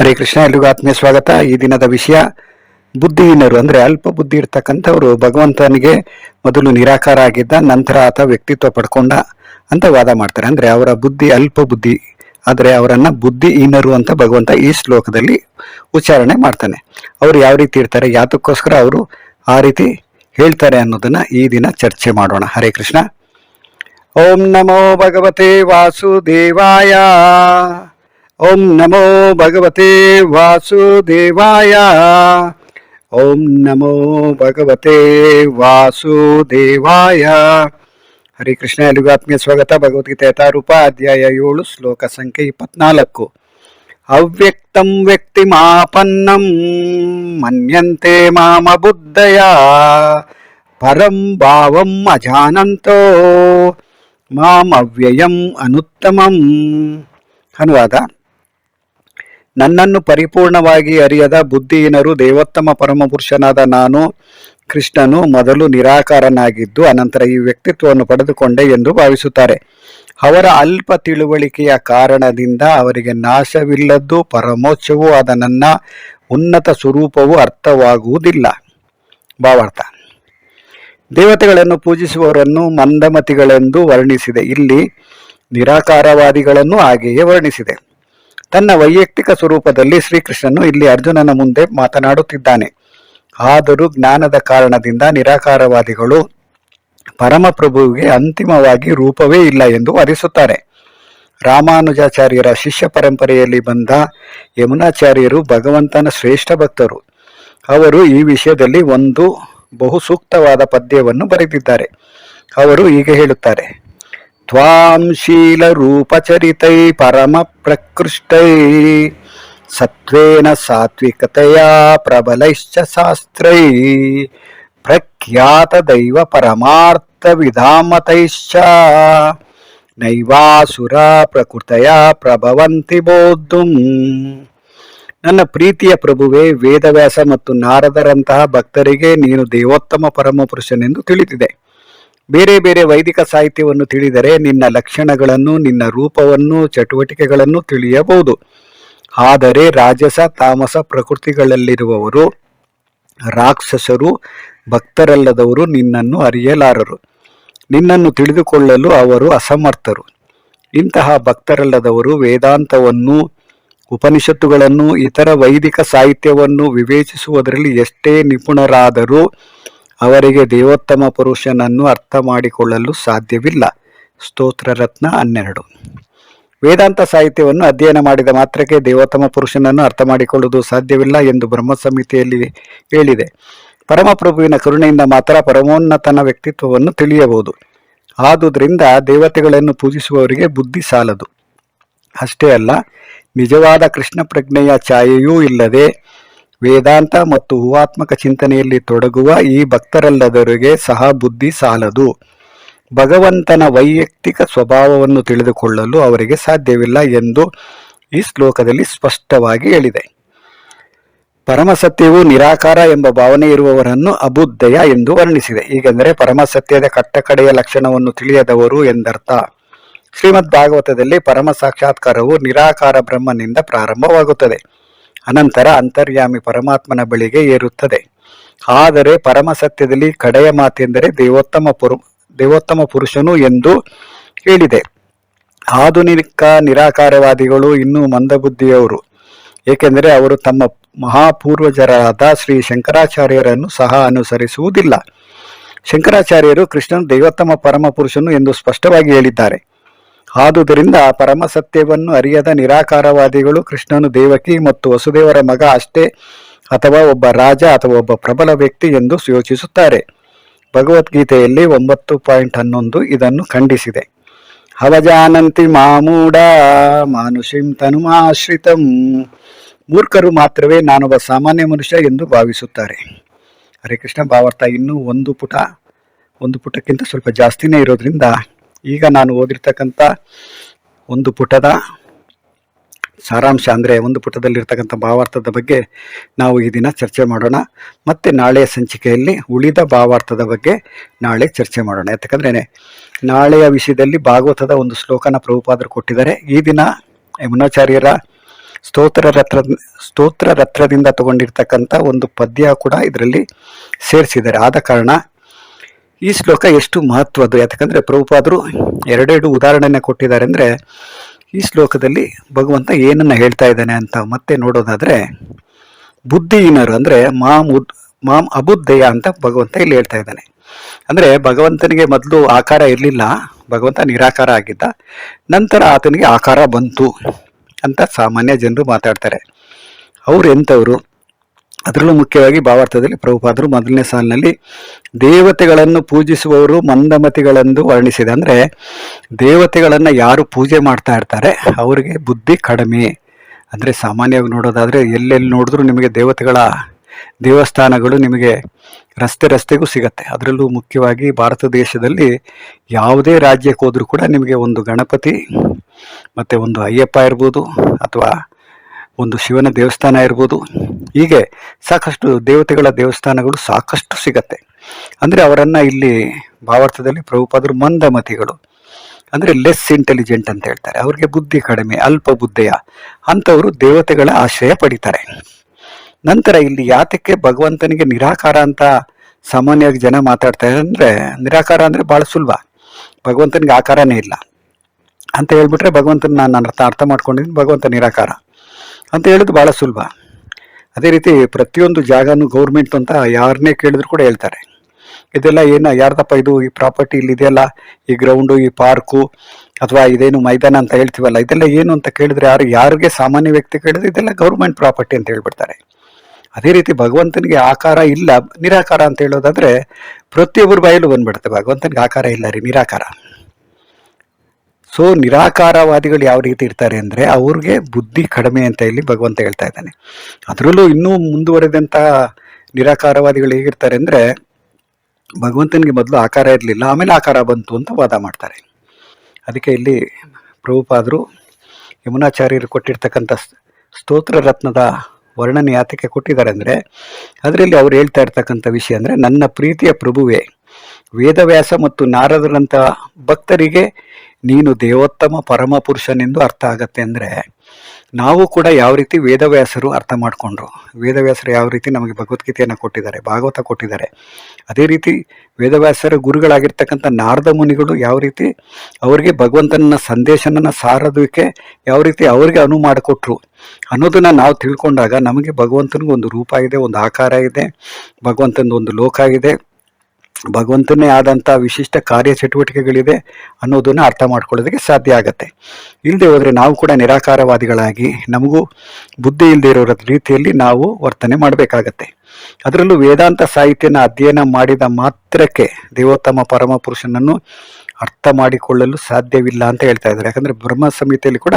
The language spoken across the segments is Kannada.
ಹರೇ ಕೃಷ್ಣ, ಎಲ್ರಿಗೂ ಆತ್ಮೀಯ ಸ್ವಾಗತ. ಈ ದಿನದ ವಿಷಯ, ಬುದ್ಧಿಹೀನರು, ಅಂದ್ರೆ ಅಲ್ಪ ಬುದ್ಧಿ ಇರ್ತಕ್ಕಂಥವರು, ಭಗವಂತನಿಗೆ ಮೊದಲು ನಿರಾಕಾರ ಆಗಿದ್ದ, ನಂತರ ಆತ ವ್ಯಕ್ತಿತ್ವ ಪಡ್ಕೊಂಡ ಅಂತ ವಾದ ಮಾಡ್ತಾರೆ. ಅಂದ್ರೆ ಅವರ ಬುದ್ಧಿ ಅಲ್ಪ ಬುದ್ಧಿ, ಆದರೆ ಅವರನ್ನ ಬುದ್ಧಿಹೀನರು ಅಂತ ಭಗವಂತ ಈ ಶ್ಲೋಕದಲ್ಲಿ ಉಚ್ಚಾರಣೆ ಮಾಡ್ತಾನೆ. ಅವರು ಯಾವ ರೀತಿ ಇರ್ತಾರೆ, ಯಾತಕ್ಕೋಸ್ಕರ ಅವರು ಆ ರೀತಿ ಹೇಳ್ತಾರೆ ಅನ್ನೋದನ್ನ ಈ ದಿನ ಚರ್ಚೆ ಮಾಡೋಣ. ಹರೇ ಕೃಷ್ಣ. ಓಂ ನಮೋ ಭಗವತೆ ವಾಸುದೇವಾಯ. ಓಂ ನಮೋ ಭಗವತೆ ವಾಸುದೇವಾಯ ಓಂ ನಮೋ ಭಗವತೆ ವಾಸುದೇವಾಯ ಹರಿ ಕೃಷ್ಣ ಎಲ್ಲಿಗೂ ಆತ್ಮೀಯ ಸ್ವಾಗತ ಭಗವದ್ಗೀತೆ ಯಥಾರೂಪ ಅಧ್ಯಾಯ ಏಳು ಶ್ಲೋಕ ಸಂಖ್ಯೆ ಇಪ್ಪತ್ನಾಲ್ಕು ಅವ್ಯಕ್ತಂ ವ್ಯಕ್ತಿಮಾಪನ್ನಂ ಮನ್ಯಂತೆ ಮಾಮ ಬುದ್ಧಯ ಪರಂ ಭಾವಂ ಅಜಾನಂತೋ ಮಾಂ ಅವ್ಯಯಂ ಅನುತ್ತಮಂ ಅನುವಾದ ನನ್ನನ್ನು ಪರಿಪೂರ್ಣವಾಗಿ ಅರಿಯದ ಬುದ್ಧಿಹೀನರು ದೇವೋತ್ತಮ ಪರಮಪುರುಷನಾದ ನಾನು ಕೃಷ್ಣನು ಮೊದಲು ನಿರಾಕಾರನಾಗಿದ್ದು ಅನಂತರ ಈ ವ್ಯಕ್ತಿತ್ವವನ್ನು ಪಡೆದುಕೊಂಡೆ ಎಂದು ಭಾವಿಸುತ್ತಾರೆ. ಅವರ ಅಲ್ಪ ತಿಳುವಳಿಕೆಯ ಕಾರಣದಿಂದ ಅವರಿಗೆ ನಾಶವಿಲ್ಲದ್ದು ಪರಮೋಚ್ಚವೂ ಆದ ನನ್ನ ಉನ್ನತ ಸ್ವರೂಪವು ಅರ್ಥವಾಗುವುದಿಲ್ಲ. ಭಾವಾರ್ಥ. ದೇವತೆಗಳನ್ನು ಪೂಜಿಸುವವರನ್ನು ಮಂದಮತಿಗಳೆಂದು ವರ್ಣಿಸಿದೆ. ಇಲ್ಲಿ ನಿರಾಕಾರವಾದಿಗಳನ್ನು ಹಾಗೆಯೇ ವರ್ಣಿಸಿದೆ. ತನ್ನ ವೈಯಕ್ತಿಕ ಸ್ವರೂಪದಲ್ಲಿ ಶ್ರೀಕೃಷ್ಣನು ಇಲ್ಲಿ ಅರ್ಜುನನ ಮುಂದೆ ಮಾತನಾಡುತ್ತಿದ್ದಾನೆ. ಆದರೂ ಜ್ಞಾನದ ಕಾರಣದಿಂದ ನಿರಾಕಾರವಾದಿಗಳು ಪರಮಪ್ರಭುವಿಗೆ ಅಂತಿಮವಾಗಿ ರೂಪವೇ ಇಲ್ಲ ಎಂದು ವಾದಿಸುತ್ತಾರೆ. ರಾಮಾನುಜಾಚಾರ್ಯರ ಶಿಷ್ಯ ಪರಂಪರೆಯಲ್ಲಿ ಬಂದ ಯಮುನಾಚಾರ್ಯರು ಭಗವಂತನ ಶ್ರೇಷ್ಠ ಭಕ್ತರು. ಅವರು ಈ ವಿಷಯದಲ್ಲಿ ಒಂದು ಬಹುಸೂಕ್ತವಾದ ಪದ್ಯವನ್ನು ಬರೆದಿದ್ದಾರೆ. ಅವರು ಹೀಗೆ ಹೇಳುತ್ತಾರೆ. ತ್ವಾಂ ಪರಮ ಪ್ರಕೃಷ್ಟೈ ಸತ್ವೇನ ಸಾತ್ವಿಕತೆಯ ಪ್ರಬಲೈಶ್ಚ ಶಾಸ್ತ್ರೈ. ಪ್ರಖ್ಯಾತ ದೈವ ಪರಮಾರ್ಥ ವಿಧಾಮತೈಶ್ಚ. ನೈವಾಸುರ ಪ್ರಕೃತಯ ಪ್ರಭವಂತಿ ಬೋದ್ದುಂ. ನನ್ನ ಪ್ರೀತಿಯ ಪ್ರಭುವೇ, ವೇದವ್ಯಾಸ ಮತ್ತು ನಾರದರಂತಹ ಭಕ್ತರಿಗೆ ನೀನು ದೇವೋತ್ತಮ ಪರಮಪುರುಷನೆಂದು ತಿಳಿದಿದೆ. ಬೇರೆ ಬೇರೆ ವೈದಿಕ ಸಾಹಿತ್ಯವನ್ನು ತಿಳಿದರೆ ನಿನ್ನ ಲಕ್ಷಣಗಳನ್ನು, ನಿನ್ನ ರೂಪವನ್ನು, ಚಟುವಟಿಕೆಗಳನ್ನು ತಿಳಿಯಬಹುದು. ಆದರೆ ರಾಜಸ, ತಾಮಸ ಪ್ರಕೃತಿಗಳಲ್ಲಿರುವವರು, ರಾಕ್ಷಸರು, ಭಕ್ತರಲ್ಲದವರು ನಿನ್ನನ್ನು ಅರಿಯಲಾರರು. ನಿನ್ನನ್ನು ತಿಳಿದುಕೊಳ್ಳಲು ಅವರು ಅಸಮರ್ಥರು. ಇಂತಹ ಭಕ್ತರಲ್ಲದವರು ವೇದಾಂತವನ್ನು, ಉಪನಿಷತ್ತುಗಳನ್ನು, ಇತರ ವೈದಿಕ ಸಾಹಿತ್ಯವನ್ನು ವಿವೇಚಿಸುವುದರಲ್ಲಿ ಎಷ್ಟೇ ನಿಪುಣರಾದರೂ ಅವರಿಗೆ ದೇವೋತ್ತಮ ಪುರುಷನನ್ನು ಅರ್ಥ ಮಾಡಿಕೊಳ್ಳಲು ಸಾಧ್ಯವಿಲ್ಲ. ಸ್ತೋತ್ರ ರತ್ನ ಹನ್ನೆರಡು. ವೇದಾಂತ ಸಾಹಿತ್ಯವನ್ನು ಅಧ್ಯಯನ ಮಾಡಿದ ಮಾತ್ರಕ್ಕೆ ದೇವೋತ್ತಮ ಪುರುಷನನ್ನು ಅರ್ಥ ಮಾಡಿಕೊಳ್ಳುವುದು ಸಾಧ್ಯವಿಲ್ಲ ಎಂದು ಬ್ರಹ್ಮ ಸಮಿತಿಯಲ್ಲಿ ಹೇಳಿದೆ. ಪರಮಪ್ರಭುವಿನ ಕರುಣೆಯಿಂದ ಮಾತ್ರ ಪರಮೋನ್ನತನ ವ್ಯಕ್ತಿತ್ವವನ್ನು ತಿಳಿಯಬಹುದು. ಆದುದರಿಂದ ದೇವತೆಗಳನ್ನು ಪೂಜಿಸುವವರಿಗೆ ಬುದ್ಧಿ ಸಾಲದು. ಅಷ್ಟೇ ಅಲ್ಲ, ನಿಜವಾದ ಕೃಷ್ಣ ಪ್ರಜ್ಞೆಯ ಛಾಯೆಯೂ ಇಲ್ಲದೆ ವೇದಾಂತ ಮತ್ತು ಹೂವಾತ್ಮಕ ಚಿಂತನೆಯಲ್ಲಿ ತೊಡಗುವ ಈ ಭಕ್ತರಲ್ಲದವರಿಗೆ ಸಹ ಬುದ್ಧಿ ಸಾಲದು. ಭಗವಂತನ ವೈಯಕ್ತಿಕ ಸ್ವಭಾವವನ್ನು ತಿಳಿದುಕೊಳ್ಳಲು ಅವರಿಗೆ ಸಾಧ್ಯವಿಲ್ಲ ಎಂದು ಈ ಶ್ಲೋಕದಲ್ಲಿ ಸ್ಪಷ್ಟವಾಗಿ ಹೇಳಿದೆ. ಪರಮಸತ್ಯವು ನಿರಾಕಾರ ಎಂಬ ಭಾವನೆ ಇರುವವರನ್ನು ಅಬುದ್ಧಯ ಎಂದು ವರ್ಣಿಸಿದೆ. ಹೀಗೆಂದರೆ ಪರಮಸತ್ಯದ ಕಟ್ಟಕಡೆಯ ಲಕ್ಷಣವನ್ನು ತಿಳಿಯದವರು ಎಂದರ್ಥ. ಶ್ರೀಮದ್ ಭಾಗವತದಲ್ಲಿ ಪರಮ ಸಾಕ್ಷಾತ್ಕಾರವು ನಿರಾಕಾರ ಬ್ರಹ್ಮನಿಂದ ಪ್ರಾರಂಭವಾಗುತ್ತದೆ. ಅನಂತರ ಅಂತರ್ಯಾಮಿ ಪರಮಾತ್ಮನ ಬಳಿಗೆ ಏರುತ್ತದೆ. ಆದರೆ ಪರಮ ಸತ್ಯದಲ್ಲಿ ಕಡೆಯ ಮಾತೆಂದರೆ ದೇವೋತ್ತಮ ಪುರು, ದೇವೋತ್ತಮ ಪುರುಷನು ಎಂದು ಹೇಳಿದೆ. ಆಧುನಿಕ ನಿರಾಕಾರವಾದಿಗಳು ಇನ್ನೂ ಮಂದಬುದ್ಧಿಯವರು. ಏಕೆಂದರೆ ಅವರು ತಮ್ಮ ಮಹಾಪೂರ್ವಜರಾದ ಶ್ರೀ ಶಂಕರಾಚಾರ್ಯರನ್ನು ಸಹ ಅನುಸರಿಸುವುದಿಲ್ಲ. ಶಂಕರಾಚಾರ್ಯರು ಕೃಷ್ಣನು ದೇವೋತ್ತಮ ಪರಮ ಪುರುಷನು ಎಂದು ಸ್ಪಷ್ಟವಾಗಿ ಹೇಳಿದ್ದಾರೆ. ಆದುದರಿಂದ ಪರಮ ಸತ್ಯವನ್ನು ಅರಿಯದ ನಿರಾಕಾರವಾದಿಗಳು ಕೃಷ್ಣನು ದೇವಕಿ ಮತ್ತು ವಸುದೇವರ ಮಗ ಅಷ್ಟೇ ಅಥವಾ ಒಬ್ಬ ರಾಜ ಅಥವಾ ಒಬ್ಬ ಪ್ರಬಲ ವ್ಯಕ್ತಿ ಎಂದು ಯೋಚಿಸುತ್ತಾರೆ. ಭಗವದ್ಗೀತೆಯಲ್ಲಿ ಒಂಬತ್ತು ಪಾಯಿಂಟ್ ಹನ್ನೊಂದು ಇದನ್ನು ಖಂಡಿಸಿದೆ. ಅವಜಾನಂತಿ ಮಾಮೂಡ ಮಾನುಷಿಂ ತನುಮಾಶ್ರಿತಂ. ಮೂರ್ಖರು ಮಾತ್ರವೇ ನಾನೊಬ್ಬ ಸಾಮಾನ್ಯ ಮನುಷ್ಯ ಎಂದು ಭಾವಿಸುತ್ತಾರೆ. ಹರೇ ಕೃಷ್ಣ ಭಾವಾರ್ಥ, ಇನ್ನೂ ಒಂದು ಪುಟ, ಒಂದು ಪುಟಕ್ಕಿಂತ ಸ್ವಲ್ಪ ಜಾಸ್ತಿನೇ ಇರೋದ್ರಿಂದ ಈಗ ನಾನು ಓದಿರ್ತಕ್ಕಂಥ ಒಂದು ಪುಟದ ಸಾರಾಂಶ, ಅಂದರೆ ಒಂದು ಪುಟದಲ್ಲಿರ್ತಕ್ಕಂಥ ಭಾವಾರ್ಥದ ಬಗ್ಗೆ ನಾವು ಈ ದಿನ ಚರ್ಚೆ ಮಾಡೋಣ. ಮತ್ತು ನಾಳೆಯ ಸಂಚಿಕೆಯಲ್ಲಿ ಉಳಿದ ಭಾವಾರ್ಥದ ಬಗ್ಗೆ ನಾಳೆ ಚರ್ಚೆ ಮಾಡೋಣ. ಯಾಕಂದ್ರೆ ನಾಳೆಯ ವಿಷಯದಲ್ಲಿ ಭಾಗವತದ ಒಂದು ಶ್ಲೋಕನ ಪ್ರಭುಪಾದರು ಕೊಟ್ಟಿದ್ದಾರೆ. ಈ ದಿನ ಯಮುನಾಚಾರ್ಯರ ಸ್ತೋತ್ರ ರತ್ರ ಸ್ತೋತ್ರ ರತ್ರದಿಂದ ತಗೊಂಡಿರ್ತಕ್ಕಂಥ ಒಂದು ಪದ್ಯ ಕೂಡ ಇದರಲ್ಲಿ ಸೇರಿಸಿದ್ದಾರೆ. ಆದ ಕಾರಣ ಈ ಶ್ಲೋಕ ಎಷ್ಟು ಮಹತ್ವದ್ದು? ಯಾಕಂದರೆ ಪ್ರಭುಪಾದರು ಎರಡೆರಡು ಉದಾಹರಣೆಯನ್ನು ಕೊಟ್ಟಿದ್ದಾರೆ ಅಂದ್ರೆ ಈ ಶ್ಲೋಕದಲ್ಲಿ ಭಗವಂತ ಏನನ್ನ ಹೇಳ್ತಾ ಇದ್ದಾನೆ ಅಂತ ಮತ್ತೆ ನೋಡೋದಾದ್ರೆ ಬುದ್ಧಿಹೀನರು ಅಂದ್ರೆ ಮಾಮ್ ಉದ್ ಮಾಮ್ ಅಬುದ್ಧಯ ಅಂತ ಭಗವಂತ ಇಲ್ಲಿ ಹೇಳ್ತಾ ಇದ್ದಾನೆ. ಅಂದ್ರೆ ಭಗವಂತನಿಗೆ ಮೊದಲು ಆಕಾರ ಇರಲಿಲ್ಲ, ಭಗವಂತ ನಿರಾಕಾರ ಆಗಿದ್ದ, ನಂತರ ಆತನಿಗೆ ಆಕಾರ ಬಂತು ಅಂತ ಸಾಮಾನ್ಯ ಜನರು ಮಾತಾಡ್ತಾರೆ. ಅವ್ರು ಎಂಥವ್ರು ಅದರಲ್ಲೂ ಮುಖ್ಯವಾಗಿ ಭಾವಾರ್ಥದಲ್ಲಿ ಪ್ರಭುಪಾದರು ಮೊದಲನೇ ಸಾಲಿನಲ್ಲಿ ದೇವತೆಗಳನ್ನು ಪೂಜಿಸುವವರು ಮಂದಮತಿಗಳೆಂದು ವರ್ಣಿಸಿದೆ. ಅಂದರೆ ದೇವತೆಗಳನ್ನು ಯಾರು ಪೂಜೆ ಮಾಡ್ತಾ ಇರ್ತಾರೆ ಅವರಿಗೆ ಬುದ್ಧಿ ಕಡಿಮೆ. ಅಂದರೆ ಸಾಮಾನ್ಯವಾಗಿ ನೋಡೋದಾದರೆ ಎಲ್ಲೆಲ್ಲಿ ನೋಡಿದ್ರು ನಿಮಗೆ ದೇವತೆಗಳ ದೇವಸ್ಥಾನಗಳು ನಿಮಗೆ ರಸ್ತೆ ರಸ್ತೆಗೂ ಸಿಗತ್ತೆ. ಅದರಲ್ಲೂ ಮುಖ್ಯವಾಗಿ ಭಾರತ ದೇಶದಲ್ಲಿ ಯಾವುದೇ ರಾಜ್ಯಕ್ಕೆ ಹೋದರೂ ಕೂಡ ನಿಮಗೆ ಒಂದು ಗಣಪತಿ ಮತ್ತು ಒಂದು ಅಯ್ಯಪ್ಪ ಇರ್ಬೋದು ಅಥವಾ ಒಂದು ಶಿವನ ದೇವಸ್ಥಾನ ಇರ್ಬೋದು ಹೀಗೆ ಸಾಕಷ್ಟು ದೇವತೆಗಳ ದೇವಸ್ಥಾನಗಳು ಸಾಕಷ್ಟು ಸಿಗತ್ತೆ. ಅಂದರೆ ಅವರನ್ನ ಇಲ್ಲಿ ಭಾವಾರ್ಥದಲ್ಲಿ ಪ್ರಭುಪಾದರು ಮಂದಮತಿಗಳು. ಅಂದರೆ ಲೆಸ್ ಇಂಟೆಲಿಜೆಂಟ್ ಅಂತ ಹೇಳ್ತಾರೆ. ಅವ್ರಿಗೆ ಬುದ್ಧಿ ಕಡಿಮೆ, ಅಲ್ಪ ಬುದ್ಧಿಯ ಅಂಥವರು ದೇವತೆಗಳ ಆಶ್ರಯ ಪಡಿತಾರೆ. ನಂತರ ಇಲ್ಲಿ ಯಾತಕ್ಕೆ ಭಗವಂತನಿಗೆ ನಿರಾಕಾರ ಅಂತ ಸಾಮಾನ್ಯವಾಗಿ ಜನ ಮಾತಾಡ್ತಾರೆ ಅಂದರೆ, ನಿರಾಕಾರ ಅಂದರೆ ಭಾಳ ಸುಲಭ. ಭಗವಂತನಿಗೆ ಆಕಾರನೇ ಇಲ್ಲ. ಅಂತ ಹೇಳ್ಬಿಟ್ರೆ ಭಗವಂತನ ನಾನು ಅರ್ಥ ಅರ್ಥ ಮಾಡ್ಕೊಂಡಿದ್ದೀನಿ, ಭಗವಂತ ನಿರಾಕಾರ ಅಂತ ಹೇಳೋದು ಭಾಳ ಸುಲಭ. ಅದೇ ರೀತಿ ಪ್ರತಿಯೊಂದು ಜಾಗನೂ ಗೌರ್ಮೆಂಟ್ ಅಂತ ಯಾರನ್ನೇ ಕೇಳಿದ್ರು ಕೂಡ ಹೇಳ್ತಾರೆ. ಇದೆಲ್ಲ ಏನ ಯಾರ್ದಪ್ಪ ಇದು ಈ ಪ್ರಾಪರ್ಟಿ ಇಲ್ಲಿ ಇದೆಯಲ್ಲ? ಈ ಗ್ರೌಂಡು ಈ ಪಾರ್ಕು ಅಥವಾ ಇದೇನು ಮೈದಾನ ಅಂತ ಹೇಳ್ತೀವಲ್ಲ? ಇದೆಲ್ಲ ಏನು ಅಂತ ಕೇಳಿದ್ರೆ ಯಾರು, ಯಾರಿಗೆ ಸಾಮಾನ್ಯ ವ್ಯಕ್ತಿ ಕೇಳಿದ್ರೆ ಇದೆಲ್ಲ ಗೌರ್ಮೆಂಟ್ ಪ್ರಾಪರ್ಟಿ ಅಂತ ಹೇಳ್ಬಿಡ್ತಾರೆ. ಅದೇ ರೀತಿ ಭಗವಂತನಿಗೆ ಆಕಾರ ಇಲ್ಲ, ನಿರಾಕಾರ ಅಂತ ಹೇಳೋದಾದ್ರೆ ಪ್ರತಿಯೊಬ್ಬರ ಬಾಯಲ್ಲೂ ಬಂದ್ಬಿಡುತ್ತೆ. ಭಗವಂತನಿಗೆ ಆಕಾರ ಇಲ್ಲ ರೀ, ನಿರಾಕಾರ. ಸೊ ನಿರಾಕಾರವಾದಿಗಳು ಯಾವ ರೀತಿ ಇರ್ತಾರೆ ಅಂದ್ರೆ ಅವ್ರಿಗೆ ಬುದ್ಧಿ ಕಡಿಮೆ ಅಂತ ಇಲ್ಲಿ ಭಗವಂತ ಹೇಳ್ತಾ ಇದ್ದಾನೆ. ಅದರಲ್ಲೂ ಇನ್ನೂ ಮುಂದುವರೆದಂತಹ ನಿರಾಕಾರವಾದಿಗಳು ಹೇಗಿರ್ತಾರೆ ಅಂದ್ರೆ ಭಗವಂತನಿಗೆ ಮೊದಲು ಆಕಾರ ಇರಲಿಲ್ಲ, ಆಮೇಲೆ ಆಕಾರ ಬಂತು ಅಂತ ವಾದ ಮಾಡ್ತಾರೆ. ಅದಕ್ಕೆ ಇಲ್ಲಿ ಪ್ರಭುಪಾದರು ಯಮುನಾಚಾರ್ಯರು ಕೊಟ್ಟಿರ್ತಕ್ಕಂಥ ಸ್ತೋತ್ರ ರತ್ನದ ವರ್ಣನೆ ಯಾತಕ್ಕೆ ಕೊಟ್ಟಿದ್ದಾರೆ ಅಂದರೆ ಅದರಲ್ಲಿ ಅವ್ರು ಹೇಳ್ತಾ ಇರ್ತಕ್ಕಂಥ ವಿಷಯ ಅಂದರೆ ನನ್ನ ಪ್ರೀತಿಯ ಪ್ರಭುವೆ, ವೇದವ್ಯಾಸ ಮತ್ತು ನಾರದರಂಥ ಭಕ್ತರಿಗೆ ನೀನು ದೇವೋತ್ತಮ ಪರಮ ಪುರುಷನೆಂದು ಅರ್ಥ ಆಗತ್ತೆ ಅಂದರೆ ನಾವು ಕೂಡ ಯಾವ ರೀತಿ ವೇದವ್ಯಾಸರು ಅರ್ಥ ಮಾಡಿಕೊಂಡ್ರು. ವೇದವ್ಯಾಸರು ಯಾವ ರೀತಿ ನಮಗೆ ಭಗವದ್ಗೀತೆಯನ್ನು ಕೊಟ್ಟಿದ್ದಾರೆ, ಭಾಗವತ ಕೊಟ್ಟಿದ್ದಾರೆ, ಅದೇ ರೀತಿ ವೇದವ್ಯಾಸರ ಗುರುಗಳಾಗಿರ್ತಕ್ಕಂಥ ನಾರದ ಮುನಿಗಳು ಯಾವ ರೀತಿ ಅವರಿಗೆ ಭಗವಂತನ ಸಂದೇಶನ ಸಾರೋದಕ್ಕೆ ಯಾವ ರೀತಿ ಅವರಿಗೆ ಅನುವು ಮಾಡಿಕೊಟ್ರು ಅನ್ನೋದನ್ನು ನಾವು ತಿಳ್ಕೊಂಡಾಗ ನಮಗೆ ಭಗವಂತನಿಗೆ ಒಂದು ರೂಪ ಇದೆ ಒಂದು ಆಕಾರ ಇದೆ ಭಗವಂತನ ಒಂದು ಲೋಕ ಇದೆ ಭಗವಂತನೇ ಆದಂಥ ವಿಶಿಷ್ಟ ಕಾರ್ಯ ಚಟುವಟಿಕೆಗಳಿದೆ ಅನ್ನೋದನ್ನ ಅರ್ಥ ಮಾಡ್ಕೊಳ್ಳೋದಕ್ಕೆ ಸಾಧ್ಯ ಆಗತ್ತೆ. ಇಲ್ಲದೆ ಹೋದರೆ ನಾವು ಕೂಡ ನಿರಾಕಾರವಾದಿಗಳಾಗಿ ನಮಗೂ ಬುದ್ಧಿ ಇಲ್ಲದೆ ಇರೋ ರೀತಿಯಲ್ಲಿ ನಾವು ವರ್ತನೆ ಮಾಡಬೇಕಾಗತ್ತೆ. ಅದರಲ್ಲೂ ವೇದಾಂತ ಸಾಹಿತ್ಯನ ಅಧ್ಯಯನ ಮಾಡಿದ ಮಾತ್ರಕ್ಕೆ ದೇವೋತ್ತಮ ಪರಮ ಪುರುಷನನ್ನು ಅರ್ಥ ಮಾಡಿಕೊಳ್ಳಲು ಸಾಧ್ಯವಿಲ್ಲ ಅಂತ ಹೇಳ್ತಾ ಇದ್ದಾರೆ. ಯಾಕಂದ್ರೆ ಬ್ರಹ್ಮ ಸಂಹಿತೆಯಲ್ಲಿ ಕೂಡ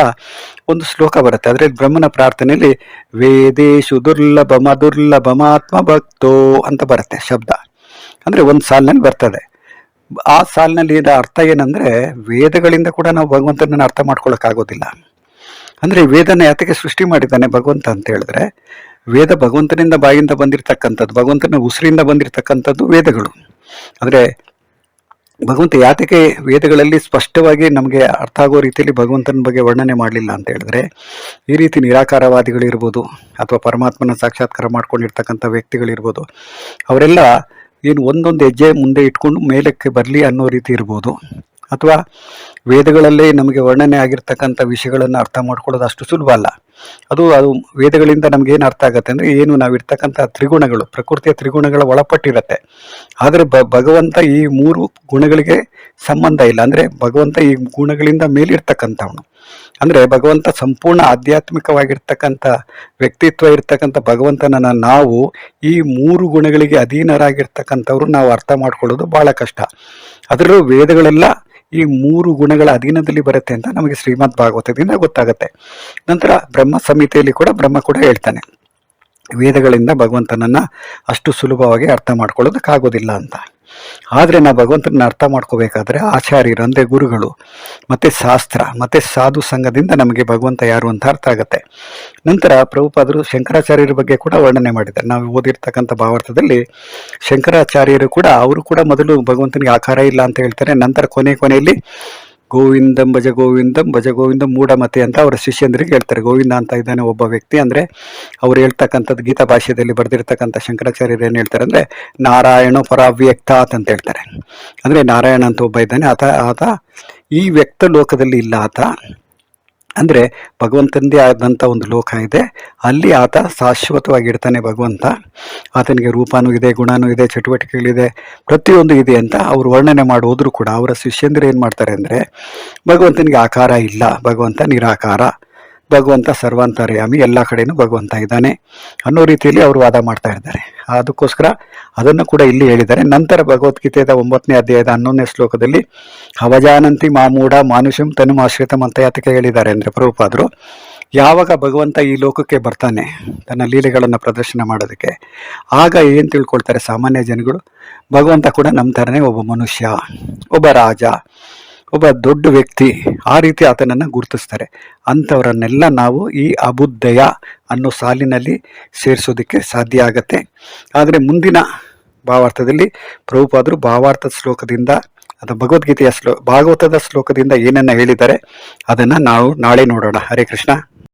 ಒಂದು ಶ್ಲೋಕ ಬರುತ್ತೆ. ಅದರಲ್ಲಿ ಬ್ರಹ್ಮನ ಪ್ರಾರ್ಥನೆಯಲ್ಲಿ ವೇದೇಶು ದುರ್ಲಭಮ ದುರ್ಲಭಮಾತ್ಮ ಭಕ್ತೋ ಅಂತ ಬರುತ್ತೆ ಶಬ್ದ. ಅಂದ್ರೆ ಒಂದು ಸಾಲಿನಲ್ಲಿ ಬರ್ತದೆ. ಆ ಸಾಲಿನಲ್ಲಿ ಇದ ಅರ್ಥ ಏನಂದ್ರೆ ವೇದಗಳಿಂದ ಕೂಡ ನಾವು ಭಗವಂತನನ್ನು ಅರ್ಥ ಮಾಡ್ಕೊಳ್ಳೋಕ್ಕಾಗೋದಿಲ್ಲ ಅಂದ್ರೆ ವೇದನ ಯಾತಕ್ಕೆ ಸೃಷ್ಟಿ ಮಾಡಿದ್ದಾನೆ ಭಗವಂತ ಅಂತ ಹೇಳಿದ್ರೆ ವೇದ ಭಗವಂತನಿಂದ ಬಾಯಿಂದ ಬಂದಿರತಕ್ಕಂಥದ್ದು, ಭಗವಂತನ ಉಸಿರಿಂದ ಬಂದಿರತಕ್ಕಂಥದ್ದು ವೇದಗಳು. ಅಂದ್ರೆ ಭಗವಂತ ಯಾತಕ್ಕೆ ವೇದಗಳಲ್ಲಿ ಸ್ಪಷ್ಟವಾಗಿ ನಮಗೆ ಅರ್ಥ ಆಗೋ ರೀತಿಯಲ್ಲಿ ಭಗವಂತನ ಬಗ್ಗೆ ವರ್ಣನೆ ಮಾಡಲಿಲ್ಲ ಅಂತ ಹೇಳಿದ್ರೆ ಈ ರೀತಿ ನಿರಾಕಾರವಾದಿಗಳಿರ್ಬೋದು, ಅಥವಾ ಪರಮಾತ್ಮನ ಸಾಕ್ಷಾತ್ಕಾರ ಮಾಡ್ಕೊಂಡಿರ್ತಕ್ಕಂಥ ವ್ಯಕ್ತಿಗಳಿರ್ಬೋದು, ಅವರೆಲ್ಲ ಏನು ಒಂದೊಂದು ಹೆಜ್ಜೆ ಮುಂದೆ ಇಟ್ಕೊಂಡು ಮೇಲಕ್ಕೆ ಬರಲಿ ಅನ್ನೋ ರೀತಿ ಇರ್ಬೋದು. ಅಥವಾ ವೇದಗಳಲ್ಲೇ ನಮಗೆ ವರ್ಣನೆ ಆಗಿರ್ತಕ್ಕಂಥ ವಿಷಯಗಳನ್ನು ಅರ್ಥ ಮಾಡ್ಕೊಳ್ಳೋದು ಅಷ್ಟು ಸುಲಭ ಅಲ್ಲ. ಅದು ಅದು ವೇದಗಳಿಂದ ನಮಗೇನು ಅರ್ಥ ಆಗುತ್ತೆ ಅಂದರೆ ಏನು ನಾವಿರ್ತಕ್ಕಂಥ ತ್ರಿಗುಣಗಳು, ಪ್ರಕೃತಿಯ ತ್ರಿಗುಣಗಳ ಒಳಪಟ್ಟಿರುತ್ತೆ. ಆದರೆ ಬ ಭಗವಂತ ಈ ಮೂರು ಗುಣಗಳಿಗೆ ಸಂಬಂಧ ಇಲ್ಲ. ಅಂದರೆ ಭಗವಂತ ಈ ಗುಣಗಳಿಂದ ಮೇಲಿರ್ತಕ್ಕಂಥವನು. ಅಂದ್ರೆ ಭಗವಂತ ಸಂಪೂರ್ಣ ಆಧ್ಯಾತ್ಮಿಕವಾಗಿರ್ತಕ್ಕಂಥ ವ್ಯಕ್ತಿತ್ವ ಇರ್ತಕ್ಕಂಥ ಭಗವಂತನನ್ನ ನಾವು ಈ ಮೂರು ಗುಣಗಳಿಗೆ ಅಧೀನರಾಗಿರ್ತಕ್ಕಂಥವ್ರು ನಾವು ಅರ್ಥ ಮಾಡ್ಕೊಳ್ಳೋದು ಬಹಳ ಕಷ್ಟ. ಅದರಲ್ಲೂ ವೇದಗಳೆಲ್ಲ ಈ ಮೂರು ಗುಣಗಳ ಅಧೀನದಲ್ಲಿ ಬರುತ್ತೆ ಅಂತ ನಮಗೆ ಶ್ರೀಮದ್ ಭಾಗವತದಿಂದ ಗೊತ್ತಾಗುತ್ತೆ. ನಂತರ ಬ್ರಹ್ಮ ಸಂಹಿತೆಯಲ್ಲಿ ಕೂಡ ಬ್ರಹ್ಮ ಕೂಡ ಹೇಳ್ತಾನೆ. ವೇದಗಳಿಂದ ಭಗವಂತನನ್ನ ಅಷ್ಟು ಸುಲಭವಾಗಿ ಅರ್ಥ ಮಾಡ್ಕೊಳ್ಳೋದಕ್ಕಾಗೋದಿಲ್ಲ ಅಂತ. ಆದರೆ ನಾವು ಭಗವಂತನ ಅರ್ಥ ಮಾಡ್ಕೋಬೇಕಾದ್ರೆ ಆಚಾರ್ಯರು ಅಂದರೆ ಗುರುಗಳು, ಮತ್ತು ಶಾಸ್ತ್ರ, ಮತ್ತು ಸಾಧು ಸಂಘದಿಂದ ನಮಗೆ ಭಗವಂತ ಯಾರು ಅಂತ ಅರ್ಥ ಆಗುತ್ತೆ. ನಂತರ ಪ್ರಭುಪಾದರು ಶಂಕರಾಚಾರ್ಯರ ಬಗ್ಗೆ ಕೂಡ ವರ್ಣನೆ ಮಾಡಿದ್ದಾರೆ. ನಾವು ಓದಿರ್ತಕ್ಕಂಥ ಭಾವಾರ್ಥದಲ್ಲಿ ಶಂಕರಾಚಾರ್ಯರು ಕೂಡ, ಅವರು ಕೂಡ ಮೊದಲು ಭಗವಂತನಿಗೆ ಆಕಾರ ಇಲ್ಲ ಅಂತ ಹೇಳ್ತಾರೆ. ನಂತರ ಕೊನೆ ಕೊನೆಯಲ್ಲಿ ಗೋವಿಂದಂ, ಭಜ ಗೋವಿಂದಂ ಭಜ ಗೋವಿಂದಂ ಮೂಢಮತೆ ಅಂತ ಅವರ ಶಿಷ್ಯಂದ್ರಿಗೆ ಹೇಳ್ತಾರೆ. ಗೋವಿಂದ ಅಂತ ಇದ್ದಾನೆ ಒಬ್ಬ ವ್ಯಕ್ತಿ ಅಂದರೆ ಅವ್ರು ಹೇಳ್ತಕ್ಕಂಥದ್ದು ಗೀತಾ ಭಾಷೆಯಲ್ಲಿ ಬರೆದಿರ್ತಕ್ಕಂಥ ಶಂಕರಾಚಾರ್ಯರು ಏನು ಹೇಳ್ತಾರೆ ಅಂದರೆ ನಾರಾಯಣ ಪರಾವ್ಯಕ್ತಾತ್ ಅಂತ ಹೇಳ್ತಾರೆ. ಅಂದರೆ ನಾರಾಯಣ ಅಂತ ಒಬ್ಬ ಇದ್ದಾನೆ. ಆತ ಆತ ಈ ವ್ಯಕ್ತ ಲೋಕದಲ್ಲಿ ಇಲ್ಲ. ಆತ ಅಂದರೆ ಭಗವಂತನದೇ ಆದಂಥ ಒಂದು ಲೋಕ ಇದೆ. ಅಲ್ಲಿ ಆತ ಶಾಶ್ವತವಾಗಿರ್ತಾನೆ ಭಗವಂತ. ಆತನಿಗೆ ರೂಪನೂ ಇದೆ, ಗುಣನೂ ಇದೆ, ಚಟುವಟಿಕೆಗಳಿದೆ, ಪ್ರತಿಯೊಂದು ಇದೆ ಅಂತ ಅವರು ವರ್ಣನೆ ಮಾಡೋದ್ರೂ ಕೂಡ. ಅವರ ಶಿಷ್ಯಂದ್ರೆ ಏನು ಮಾಡ್ತಾರೆ ಅಂದರೆ ಭಗವಂತನಿಗೆ ಆಕಾರ ಇಲ್ಲ. ಭಗವಂತ ನಿರಾಕಾರ. ಭಗವಂತ ಸರ್ವಾಂತರ್ಯಾಮಿ ಎಲ್ಲ ಕಡೆಯೂ ಭಗವಂತ ಇದ್ದಾನೆ ಅನ್ನೋ ರೀತಿಯಲ್ಲಿ ಅವರು ವಾದ ಮಾಡ್ತಾ ಇದ್ದಾರೆ. ಅದಕ್ಕೋಸ್ಕರ ಅದನ್ನು ಕೂಡ ಇಲ್ಲಿ ಹೇಳಿದ್ದಾರೆ. ನಂತರ ಭಗವದ್ಗೀತೆಯ ಒಂಬತ್ತನೇ ಅಧ್ಯಾಯದ ಹನ್ನೊಂದನೇ ಶ್ಲೋಕದಲ್ಲಿ ಅವಜಾನಂತಿ ಮಾಮೂಢ ಮಾನುಷಂ ತನುಮಾಶ್ರಿತಂ ಅಂತ ಯಾತಕ್ಕೆ ಹೇಳಿದ್ದಾರೆ ಅಂದರೆ ಪ್ರಭುಪಾದರು, ಯಾವಾಗ ಭಗವಂತ ಈ ಲೋಕಕ್ಕೆ ಬರ್ತಾನೆ ತನ್ನ ಲೀಲೆಗಳನ್ನು ಪ್ರದರ್ಶನ ಮಾಡೋದಕ್ಕೆ, ಆಗ ಏನು ತಿಳ್ಕೊಳ್ತಾರೆ ಸಾಮಾನ್ಯ ಜನಗಳು? ಭಗವಂತ ಕೂಡ ನಮ್ಮ ಥರನೇ ಒಬ್ಬ ಮನುಷ್ಯ, ಒಬ್ಬ ರಾಜ ಒಬ್ಬ ದೊಡ್ಡ ವ್ಯಕ್ತಿ ಆ ರೀತಿ ಆತನನ್ನು ಗುರುತಿಸ್ತಾರೆ. ಅಂಥವರನ್ನೆಲ್ಲ ನಾವು ಈ ಅಬುದ್ದಯ ಅನ್ನೋ ಸಾಲಿನಲ್ಲಿ ಸೇರಿಸೋದಕ್ಕೆ ಸಾಧ್ಯ ಆಗತ್ತೆ. ಆದರೆ ಮುಂದಿನ ಭಾವಾರ್ಥದಲ್ಲಿ ಪ್ರಭುಪಾದರು ಭಾವಾರ್ಥ ಶ್ಲೋಕದಿಂದ ಅಥವಾ ಭಗವದ್ಗೀತೆಯ ಶ್ಲೋ ಭಾಗವತದ ಶ್ಲೋಕದಿಂದ ಏನನ್ನ ಹೇಳಿದ್ದಾರೆ, ಅದನ್ನು ನಾವು ನಾಳೆ ನೋಡೋಣ. ಹರೇ ಕೃಷ್ಣ.